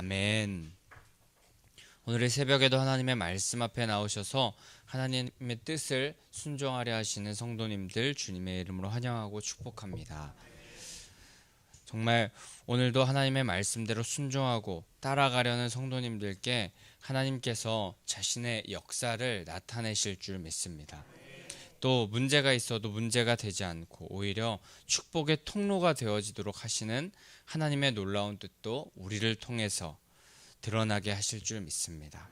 아멘. 오늘의 새벽에도 하나님의 말씀 앞에 나오셔서 하나님의 뜻을 순종하려 하시는 성도님들 주님의 이름으로 환영하고 축복합니다. 정말 오늘도 하나님의 말씀대로 순종하고 따라가려는 성도님들께 하나님께서 자신의 역사를 나타내실 줄 믿습니다. 또 문제가 있어도 문제가 되지 않고 오히려 축복의 통로가 되어지도록 하시는 하나님의 놀라운 뜻도 우리를 통해서 드러나게 하실 줄 믿습니다.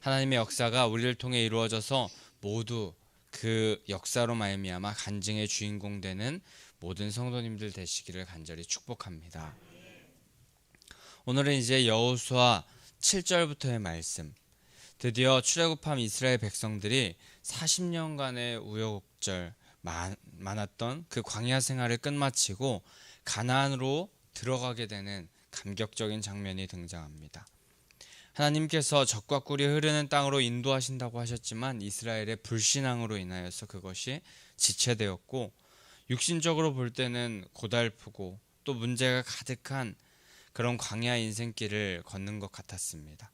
하나님의 역사가 우리를 통해 이루어져서 모두 그 역사로 말미암아 간증의 주인공 되는 모든 성도님들 되시기를 간절히 축복합니다. 오늘은 이제 여호수아 7절부터의 말씀. 드디어 출애굽한 이스라엘 백성들이 40년간의 우여곡절 많았던 그 광야 생활을 끝마치고 가나안으로 들어가게 되는 감격적인 장면이 등장합니다. 하나님께서 적과 꿀이 흐르는 땅으로 인도하신다고 하셨지만 이스라엘의 불신앙으로 인하여서 그것이 지체되었고 육신적으로 볼 때는 고달프고 또 문제가 가득한 그런 광야 인생길을 걷는 것 같았습니다.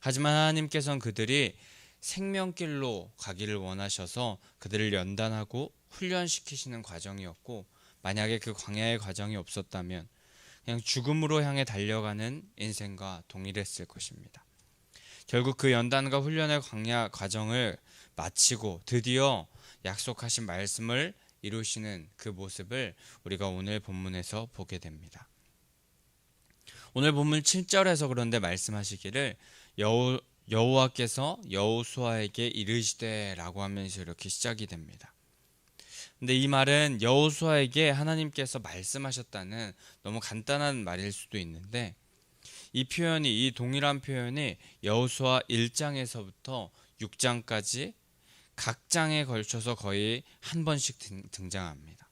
하지만 하나님께서는 그들이 생명길로 가기를 원하셔서 그들을 연단하고 훈련시키시는 과정이었고 만약에 그 광야의 과정이 없었다면 그냥 죽음으로 향해 달려가는 인생과 동일했을 것입니다. 결국 그 연단과 훈련의 광야 과정을 마치고 드디어 약속하신 말씀을 이루시는 그 모습을 우리가 오늘 본문에서 보게 됩니다. 오늘 본문 7절에서 그런데 말씀하시기를 여호 여호와께서 여호수아에게 이르시되라고 하면서 이렇게 시작이 됩니다. 근데 이 말은 여호수아에게 하나님께서 말씀하셨다는 너무 간단한 말일 수도 있는데 이 표현이 이 동일한 표현이 여호수아 1장에서부터 6장까지 각 장에 걸쳐서 거의 한 번씩 등장합니다.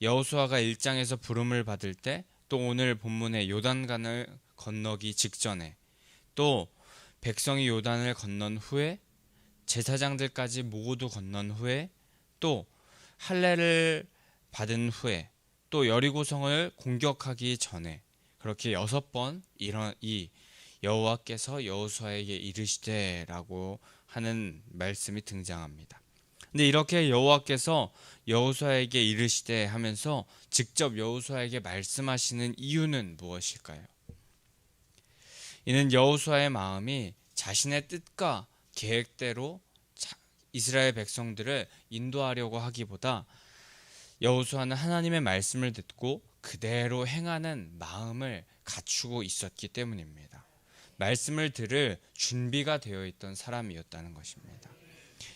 여호수아가 1장에서 부름을 받을 때 또 오늘 본문의 요단강을 건너기 직전에 또 백성이 요단을 건넌 후에 제사장들까지 모두 건넌 후에 또 할례를 받은 후에 또 여리고성을 공격하기 전에 그렇게 여섯 번 이런 이 여호와께서 여호수아에게 이르시되라고 하는 말씀이 등장합니다. 근데 이렇게 여호와께서 여호수아에게 이르시되 하면서 직접 여호수아에게 말씀하시는 이유는 무엇일까요? 이는 여호수아의 마음이 자신의 뜻과 계획대로 이스라엘 백성들을 인도하려고 하기보다 여호수아는 하나님의 말씀을 듣고 그대로 행하는 마음을 갖추고 있었기 때문입니다. 말씀을 들을 준비가 되어 있던 사람이었다는 것입니다.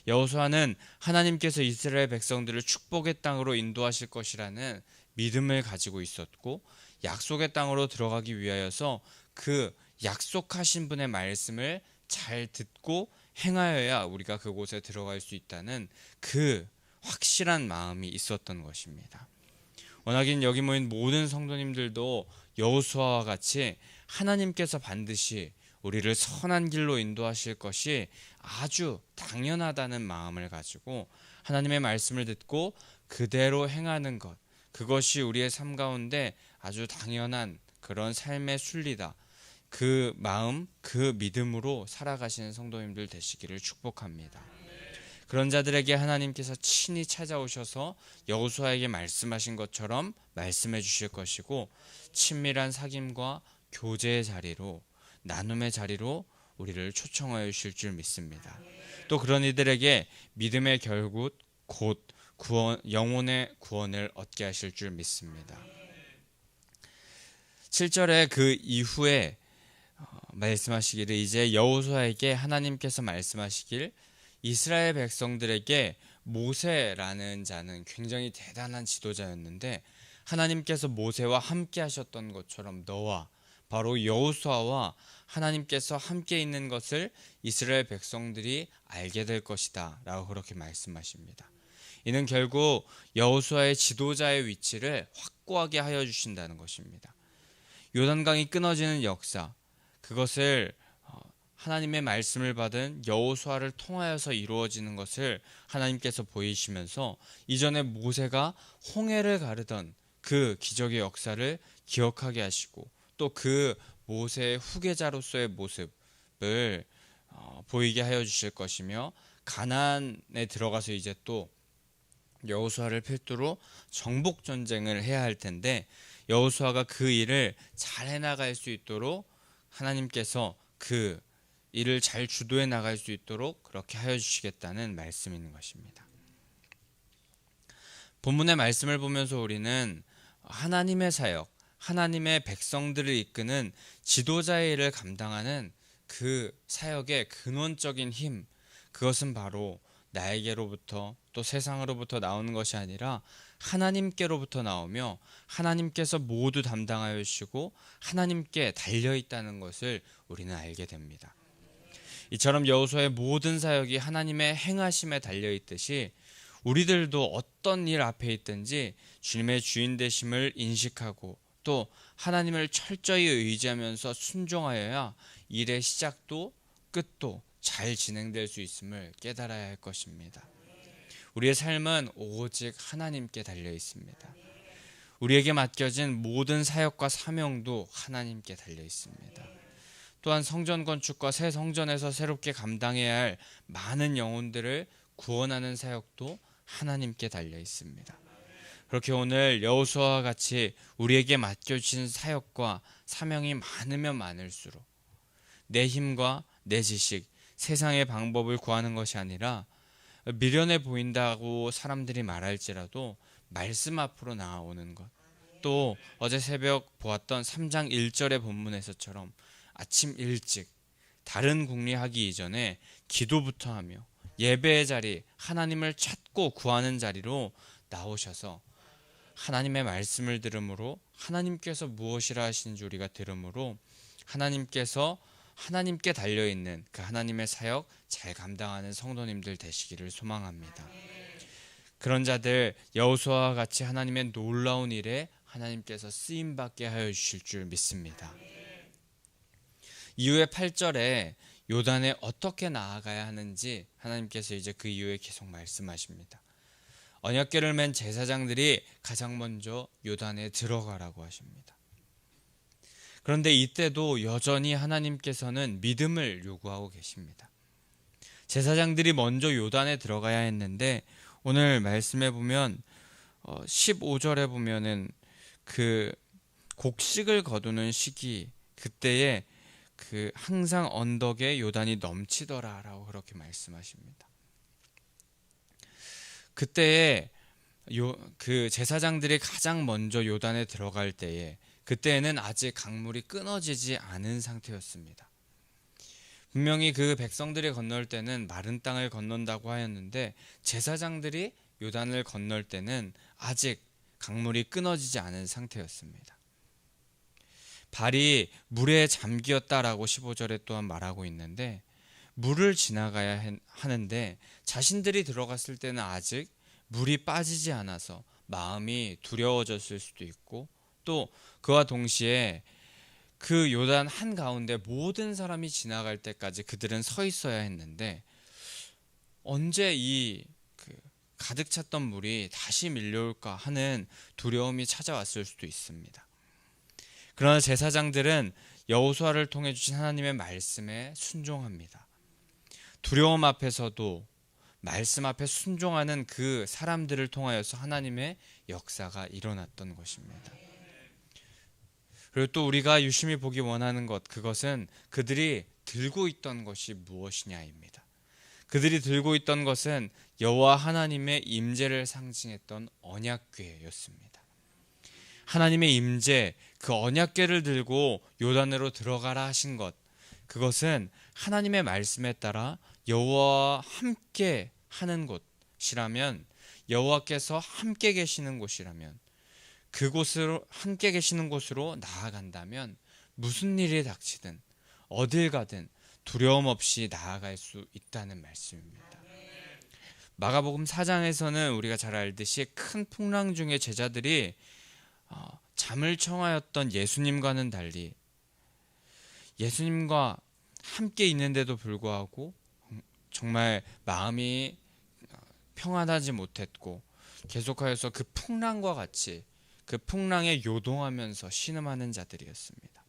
여호수아는 하나님께서 이스라엘 백성들을 축복의 땅으로 인도하실 것이라는 믿음을 가지고 있었고 약속의 땅으로 들어가기 위하여서 그 약속하신 분의 말씀을 잘 듣고 행하여야 우리가 그곳에 들어갈 수 있다는 그 확실한 마음이 있었던 것입니다. 워낙인 여기 모인 모든 성도님들도 여호수아와 같이 하나님께서 반드시 우리를 선한 길로 인도하실 것이 아주 당연하다는 마음을 가지고 하나님의 말씀을 듣고 그대로 행하는 것 그것이 우리의 삶 가운데 아주 당연한 그런 삶의 순리다. 그 마음, 그 믿음으로 살아가시는 성도님들 되시기를 축복합니다. 그런 자들에게 하나님께서 친히 찾아오셔서 여호수아에게 말씀하신 것처럼 말씀해 주실 것이고 친밀한 사귐과 교제의 자리로 나눔의 자리로 우리를 초청하여 주실 줄 믿습니다. 또 그런 이들에게 믿음의 결국 곧 구원, 영혼의 구원을 얻게 하실 줄 믿습니다. 7절에 그 이후에 어, 말씀하시기를 이제 여호수아에게 하나님께서 말씀하시길 이스라엘 백성들에게 모세라는 자는 굉장히 대단한 지도자였는데 하나님께서 모세와 함께 하셨던 것처럼 너와 바로 여호수아와 하나님께서 함께 있는 것을 이스라엘 백성들이 알게 될 것이다라고 그렇게 말씀하십니다. 이는 결국 여호수아의 지도자의 위치를 확고하게 하여 주신다는 것입니다. 요단강이 끊어지는 역사 그것을 어, 하나님의 말씀을 받은 여호수아를 통하여서 이루어지는 것을 하나님께서 보이시면서 이전에 모세가 홍해를 가르던 그 기적의 역사를 기억하게 하시고 또 그 모세의 후계자로서의 모습을 어, 보이게 하여 주실 것이며 가나안에 들어가서 이제 또 여호수아를 필두로 정복 전쟁을 해야 할 텐데 여호수아가 그 일을 잘 해나갈 수 있도록 하나님께서 그 일을 잘 주도해 나갈 수 있도록 그렇게 하여 주시겠다는 말씀인 것입니다. 본문의 말씀을 보면서 우리는 하나님의 사역, 하나님의 백성들을 이끄는 지도자의 일을 감당하는 그 사역의 근원적인 힘, 그것은 바로 나에게로부터 또 세상으로부터 나오는 것이 아니라 하나님께로부터 나오며 하나님께서 모두 담당하여 주시고 하나님께 달려 있다는 것을 우리는 알게 됩니다. 이처럼 여호수아의 모든 사역이 하나님의 행하심에 달려 있듯이 우리들도 어떤 일 앞에 있든지 주님의 주인 되심을 인식하고 또 하나님을 철저히 의지하면서 순종하여야 일의 시작도 끝도 잘 진행될 수 있음을 깨달아야 할 것입니다. 우리의 삶은 오직 하나님께 달려 있습니다. 우리에게 맡겨진 모든 사역과 사명도 하나님께 달려 있습니다. 또한 성전 건축과 새 성전에서 새롭게 감당해야 할 많은 영혼들을 구원하는 사역도 하나님께 달려 있습니다. 그렇게 오늘 여호수아와 같이 우리에게 맡겨진 사역과 사명이 많으면 많을수록 내 힘과 내 지식, 세상의 방법을 구하는 것이 아니라 미련해 보인다고 사람들이 말할지라도 말씀 앞으로 나아오는 것. 또 어제 새벽 보았던 3장 1절의 본문에서처럼 아침 일찍 다른 궁리하기 이전에 기도부터 하며 예배의 자리, 하나님을 찾고 구하는 자리로 나오셔서 하나님의 말씀을 들으므로 하나님께서 무엇이라 하시는지 우리가 들으므로 하나님께서 하나님께 달려 있는 그 하나님의 사역 잘 감당하는 성도님들 되시기를 소망합니다. 그런 자들 여호수아와 같이 하나님의 놀라운 일에 하나님께서 쓰임 받게 하여 주실 줄 믿습니다. 이후에 8절에 요단에 어떻게 나아가야 하는지 하나님께서 이제 그 이후에 계속 말씀하십니다. 언약궤를 맨 제사장들이 가장 먼저 요단에 들어가라고 하십니다. 그런데 이때도 여전히 하나님께서는 믿음을 요구하고 계십니다. 제사장들이 먼저 요단에 들어가야 했는데 오늘 말씀해 보면 15절에 어, 보면은 그 곡식을 거두는 시기 그때에 그 항상 언덕에 요단이 넘치더라라고 그렇게 말씀하십니다. 그때에 요 그 제사장들이 가장 먼저 요단에 들어갈 때에 그때에는 아직 강물이 끊어지지 않은 상태였습니다. 분명히 그 백성들이 건널 때는 마른 땅을 건넌다고 하였는데 제사장들이 요단을 건널 때는 아직 강물이 끊어지지 않은 상태였습니다. 발이 물에 잠기었다라고 15절에 또한 말하고 있는데 물을 지나가야 하는데 자신들이 들어갔을 때는 아직 물이 빠지지 않아서 마음이 두려워졌을 수도 있고 또 그와 동시에 그 요단 한 가운데 모든 사람이 지나갈 때까지 그들은 서 있어야 했는데 언제 이그 가득 찼던 물이 다시 밀려올까 하는 두려움이 찾아왔을 수도 있습니다. 그러나 제사장들은 여호수아를 통해 주신 하나님의 말씀에 순종합니다. 두려움 앞에서도 말씀 앞에 순종하는 그 사람들을 통하여서 하나님의 역사가 일어났던 것입니다. 그리고 또 우리가 유심히 보기 원하는 것 그것은 그들이 들고 있던 것이 무엇이냐입니다. 그들이 들고 있던 것은 여호와 하나님의 임재를 상징했던 언약궤였습니다. 하나님의 임재 그 언약궤를 들고 요단으로 들어가라 하신 것 그것은 하나님의 말씀에 따라 여호와와 함께 하는 곳이라면 여호와께서 함께 계시는 곳이라면 그곳으로 함께 계시는 곳으로 나아간다면 무슨 일이 닥치든 어딜 가든 두려움 없이 나아갈 수 있다는 말씀입니다. 마가복음 4장에서는 우리가 잘 알듯이 큰 풍랑 중에 제자들이 어, 잠을 청하였던 예수님과는 달리 예수님과 함께 있는데도 불구하고 정말 마음이 평안하지 못했고 계속하여서 그 풍랑과 같이 그 풍랑에 요동하면서 신음하는 자들이었습니다.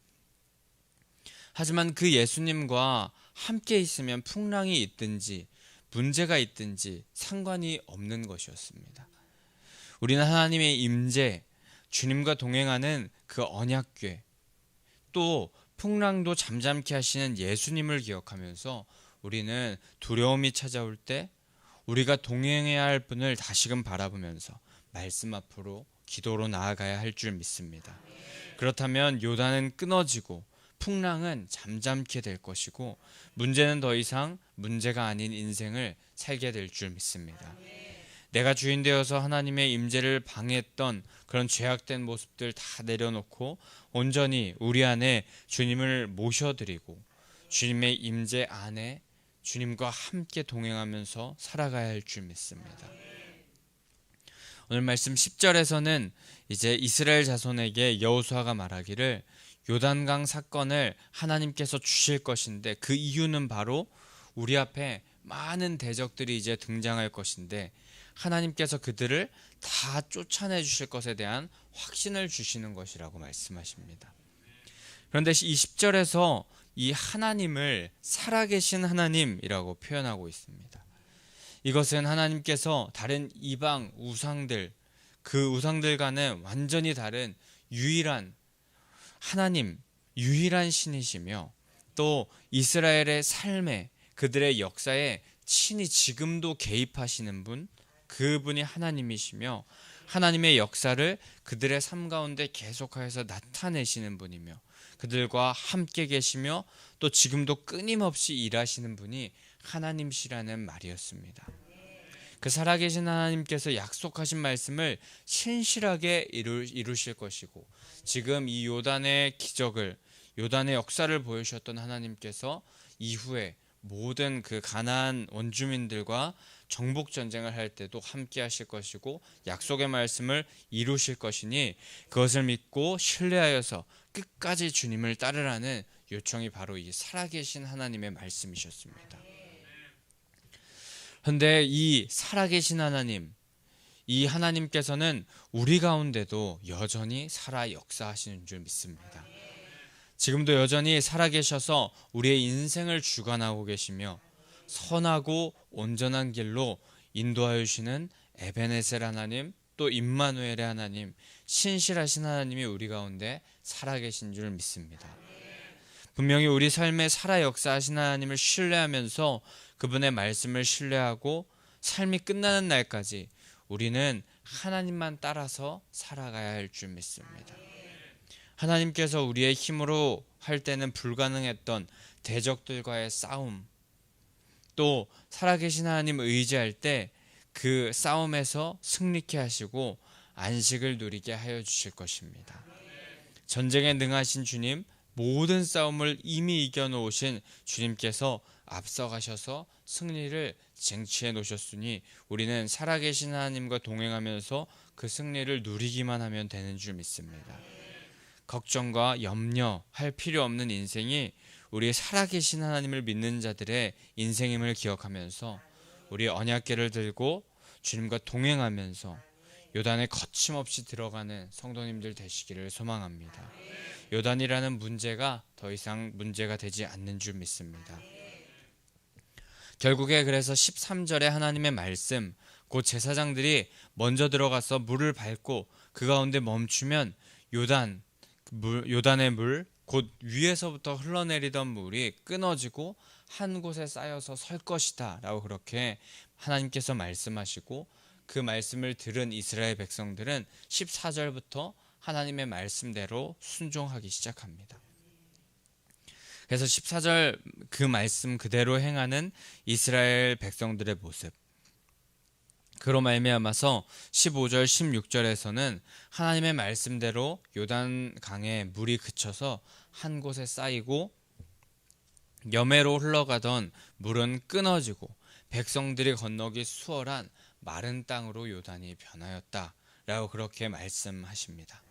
하지만 그 예수님과 함께 있으면 풍랑이 있든지 문제가 있든지 상관이 없는 것이었습니다. 우리는 하나님의 임재, 주님과 동행하는 그 언약궤, 또 풍랑도 잠잠케 하시는 예수님을 기억하면서 우리는 두려움이 찾아올 때 우리가 동행해야 할 분을 다시금 바라보면서 말씀 앞으로 기도로 나아가야 할 줄 믿습니다. 그렇다면 요단은 끊어지고 풍랑은 잠잠케 될 것이고 문제는 더 이상 문제가 아닌 인생을 살게 될 줄 믿습니다. 내가 주인 되어서 하나님의 임재를 방해했던 그런 죄악된 모습들 다 내려놓고 온전히 우리 안에 주님을 모셔드리고 주님의 임재 안에 주님과 함께 동행하면서 살아가야 할 줄 믿습니다. 오늘 말씀 10절에서는 이제 이스라엘 자손에게 여호수아가 말하기를 요단강 사건을 하나님께서 주실 것인데 그 이유는 바로 우리 앞에 많은 대적들이 이제 등장할 것인데 하나님께서 그들을 다 쫓아내 주실 것에 대한 확신을 주시는 것이라고 말씀하십니다. 그런데 20절에서 이 하나님을 살아계신 하나님이라고 표현하고 있습니다. 이것은 하나님께서 다른 이방 우상들 그 우상들 과는 완전히 다른 유일한 하나님, 유일한 신이시며 또 이스라엘의 삶에 그들의 역사에 친히 지금도 개입하시는 분, 그분이 하나님이시며 하나님의 역사를 그들의 삶 가운데 계속하여서 나타내시는 분이며 그들과 함께 계시며 또 지금도 끊임없이 일하시는 분이 하나님시라는 말이었습니다. 그 살아계신 하나님께서 약속하신 말씀을 신실하게 이루, 이루 실 것이고 지금 이 요단의 기적을 요단의 역사를 보여주셨던 하나님께서 이후에 모든 그 가나안 원주민들과 정복 전쟁을 할 때도 함께 하실 것이고 약속의 말씀을 이루실 것이니 그것을 믿고 신뢰하여서 끝까지 주님을 따르라는 요청이 바로 이 살아계신 하나님의 말씀이셨습니다. 그런데 이 살아계신 하나님, 이 하나님께서는 우리 가운데도 여전히 살아 역사하시는 줄 믿습니다. 지금도 여전히 살아계셔서 우리의 인생을 주관하고 계시며 선하고 온전한 길로 인도하여 주시는 에베네셀 하나님 또 임마누엘의 하나님 신실하신 하나님이 우리 가운데 살아계신 줄 믿습니다. 분명히 우리 삶에 살아 역사하신 하나님을 신뢰하면서 그분의 말씀을 신뢰하고 삶이 끝나는 날까지 우리는 하나님만 따라서 살아가야 할 줄 믿습니다. 하나님께서 우리의 힘으로 할 때는 불가능했던 대적들과의 싸움, 또 살아계신 하나님 의지할 때 그 싸움에서 승리케 하시고 안식을 누리게 하여 주실 것입니다. 전쟁에 능하신 주님, 모든 싸움을 이미 이겨 놓으신 주님께서 앞서가셔서 승리를 쟁취해 놓으셨으니 우리는 살아계신 하나님과 동행하면서 그 승리를 누리기만 하면 되는 줄 믿습니다. 걱정과 염려할 필요 없는 인생이 우리 살아계신 하나님을 믿는 자들의 인생임을 기억하면서 우리 언약계를 들고 주님과 동행하면서 요단에 거침없이 들어가는 성도님들 되시기를 소망합니다. 요단이라는 문제가 더 이상 문제가 되지 않는 줄 믿습니다. 결국에 그래서 13절에 하나님의 말씀, 곧 제사장들이 먼저 들어가서 물을 밟고 그 가운데 멈추면 요단, 물, 요단의 물, 곧 위에서부터 흘러내리던 물이 끊어지고 한 곳에 쌓여서 설 것이다. 라고 그렇게 하나님께서 말씀하시고 그 말씀을 들은 이스라엘 백성들은 14절부터 하나님의 말씀대로 순종하기 시작합니다. 그래서 14절 그 말씀 그대로 행하는 이스라엘 백성들의 모습. 그로 말미암아서 15절 16절에서는 하나님의 말씀대로 요단 강에 물이 그쳐서 한 곳에 쌓이고 여매로 흘러가던 물은 끊어지고 백성들이 건너기 수월한 마른 땅으로 요단이 변하였다라고 그렇게 말씀하십니다.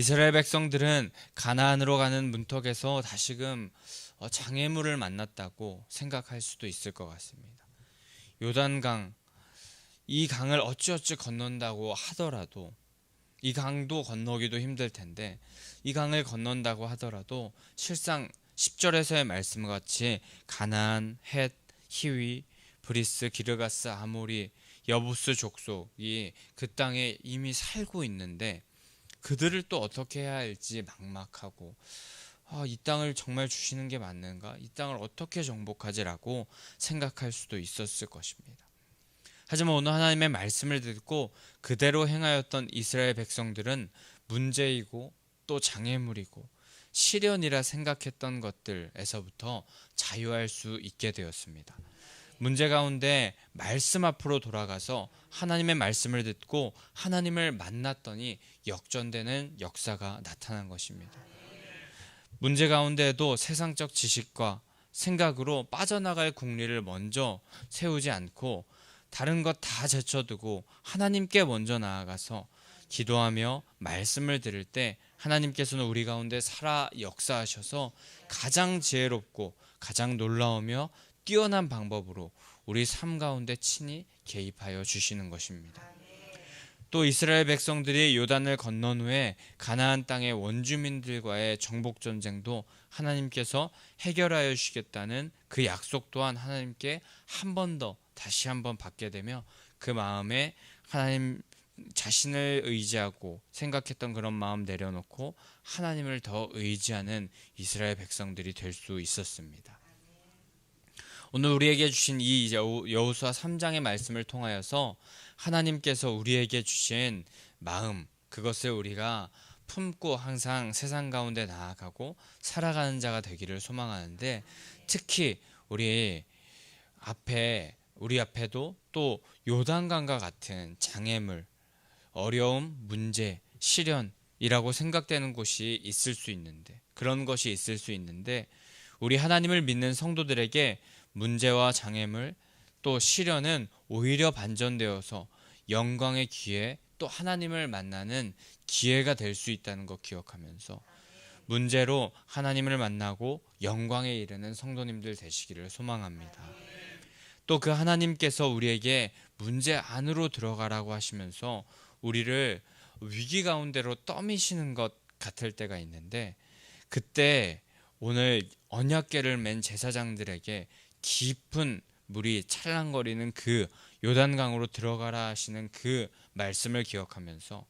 이스라엘 백성들은 가나안으로 가는 문턱에서 다시금 어, 장애물을 만났다고 생각할 수도 있을 것 같습니다. 요단강 이 강을 어찌어찌 건넌다고 하더라도 이 강도 건너기도 힘들 텐데 이 강을 건넌다고 하더라도 실상 10절에서의 말씀 같이 가나안, 헷, 히위, 브리스, 기르가스, 아모리, 여부스 족속이 그 땅에 이미 살고 있는데 그들을 또 어떻게 해야 할지 막막하고 아, 이 땅을 정말 주시는 게 맞는가? 이 땅을 어떻게 정복하지라고 생각할 수도 있었을 것입니다. 하지만 오늘 하나님의 말씀을 듣고 그대로 행하였던 이스라엘 백성들은 문제이고 또 장애물이고 시련이라 생각했던 것들에서부터 자유할 수 있게 되었습니다. 문제 가운데 말씀 앞으로 돌아가서 하나님의 말씀을 듣고 하나님을 만났더니 역전되는 역사가 나타난 것입니다. 문제 가운데에도 세상적 지식과 생각으로 빠져나갈 국리를 먼저 세우지 않고 다른 것 다 제쳐두고 하나님께 먼저 나아가서 기도하며 말씀을 들을 때 하나님께서는 우리 가운데 살아 역사하셔서 가장 지혜롭고 가장 놀라우며 뛰어난 방법으로 우리 삶 가운데 친히 개입하여 주시는 것입니다. 또 이스라엘 백성들이 요단을 건넌 후에 가나안 땅의 원주민들과의 정복 전쟁도 하나님께서 해결하여 주시겠다는 그 약속 또한 하나님께 한 번 더 다시 한 번 받게 되며 그 마음에 하나님 자신을 의지하고 생각했던 그런 마음 내려놓고 하나님을 더 의지하는 이스라엘 백성들이 될 수 있었습니다. 오늘 우리에게 주신 이 여호수아 3장의 말씀을 통하여서 하나님께서 우리에게 주신 마음 그것을 우리가 품고 항상 세상 가운데 나아가고 살아가는 자가 되기를 소망하는데 특히 우리 앞에 우리 앞에도 또 요단강과 같은 장애물, 어려움, 문제, 시련이라고 생각되는 곳이 있을 수 있는데 그런 것이 있을 수 있는데 우리 하나님을 믿는 성도들에게 문제와 장애물 또 시련은 오히려 반전되어서 영광의 기회 또 하나님을 만나는 기회가 될 수 있다는 것 기억하면서 문제로 하나님을 만나고 영광에 이르는 성도님들 되시기를 소망합니다. 또 그 하나님께서 우리에게 문제 안으로 들어가라고 하시면서 우리를 위기 가운데로 떠미시는 것 같을 때가 있는데 그때 오늘 언약계를 맨 제사장들에게 깊은 물이 찰랑거리는 그 요단강으로 들어가라 하시는 그 말씀을 기억하면서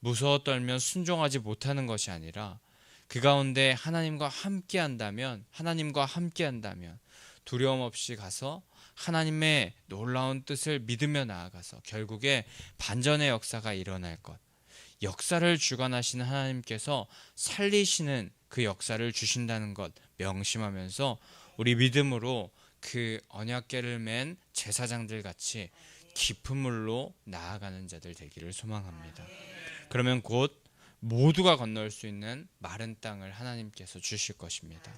무서워 떨면 순종하지 못하는 것이 아니라 그 가운데 하나님과 함께 한다면 하나님과 함께 한다면 두려움 없이 가서 하나님의 놀라운 뜻을 믿으며 나아가서 결국에 반전의 역사가 일어날 것. 역사를 주관하시는 하나님께서 살리시는 그 역사를 주신다는 것 명심하면서 우리 믿음으로 그 언약계를 맨 제사장들 같이 깊은 물로 나아가는 자들 되기를 소망합니다. 그러면 곧 모두가 건널 수 있는 마른 땅을 하나님께서 주실 것입니다.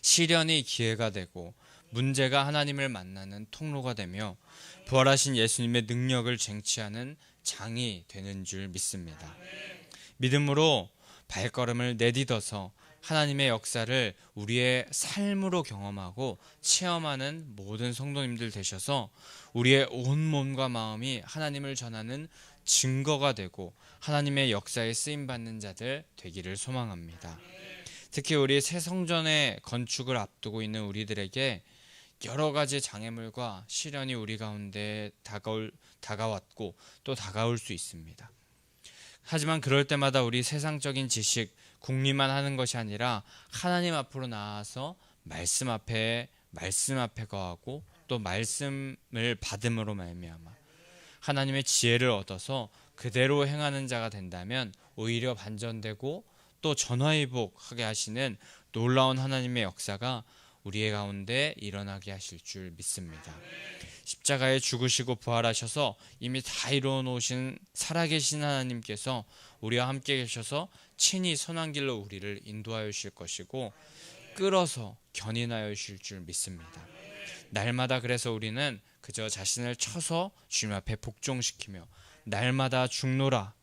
시련이 기회가 되고 문제가 하나님을 만나는 통로가 되며 부활하신 예수님의 능력을 쟁취하는 장이 되는 줄 믿습니다. 믿음으로 발걸음을 내딛어서 하나님의 역사를 우리의 삶으로 경험하고 체험하는 모든 성도님들 되셔서 우리의 온 몸과 마음이 하나님을 전하는 증거가 되고 하나님의 역사에 쓰임 받는 자들 되기를 소망합니다. 특히 우리 새 성전의 건축을 앞두고 있는 우리들에게 여러 가지 장애물과 시련이 우리 가운데 다가올 다가왔고 또 다가올 수 있습니다. 하지만 그럴 때마다 우리 세상적인 지식, 궁리만 하는 것이 아니라 하나님 앞으로 나와서 말씀 앞에 말씀 앞에 거하고 또 말씀을 받음으로 말미암아 하나님의 지혜를 얻어서 그대로 행하는 자가 된다면 오히려 반전되고 또 전화위복하게 하시는 놀라운 하나님의 역사가 우리의 가운데 일어나게 하실 줄 믿습니다. 십자가에 죽으시고 부활하셔서 이미 다 이루어 놓으신 살아계신 하나님께서 우리와 함께 계셔서 친히 선한 길로 우리를 인도하여 주실 것이고 끌어서 견인하여 주실 줄 믿습니다. 날마다 그래서 우리는 그저 자신을 쳐서 주님 앞에 복종시키며 날마다 죽노라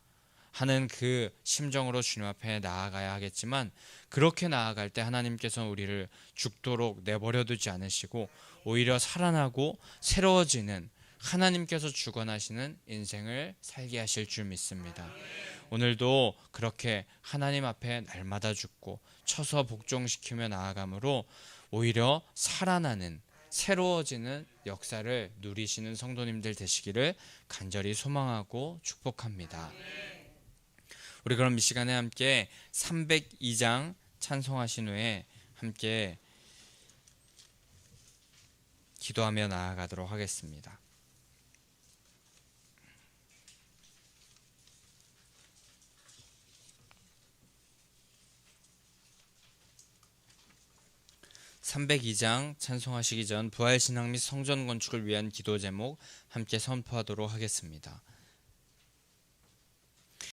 하는 그 심정으로 주님 앞에 나아가야 하겠지만 그렇게 나아갈 때 하나님께서 우리를 죽도록 내버려 두지 않으시고 오히려 살아나고 새로워지는 하나님께서 주관하시는 인생을 살게 하실 줄 믿습니다. 오늘도 그렇게 하나님 앞에 날마다 죽고 쳐서 복종시키며 나아감으로 오히려 살아나는 새로워지는 역사를 누리시는 성도님들 되시기를 간절히 소망하고 축복합니다. 우리 그럼 이 시간에 함께 302장 찬송하신 후에 함께 기도하며 나아가도록 하겠습니다. (302장) 찬송하시기 전 부활신앙 및 성전 건축을 위한 기도 제목 함께 선포하도록 하겠습니다.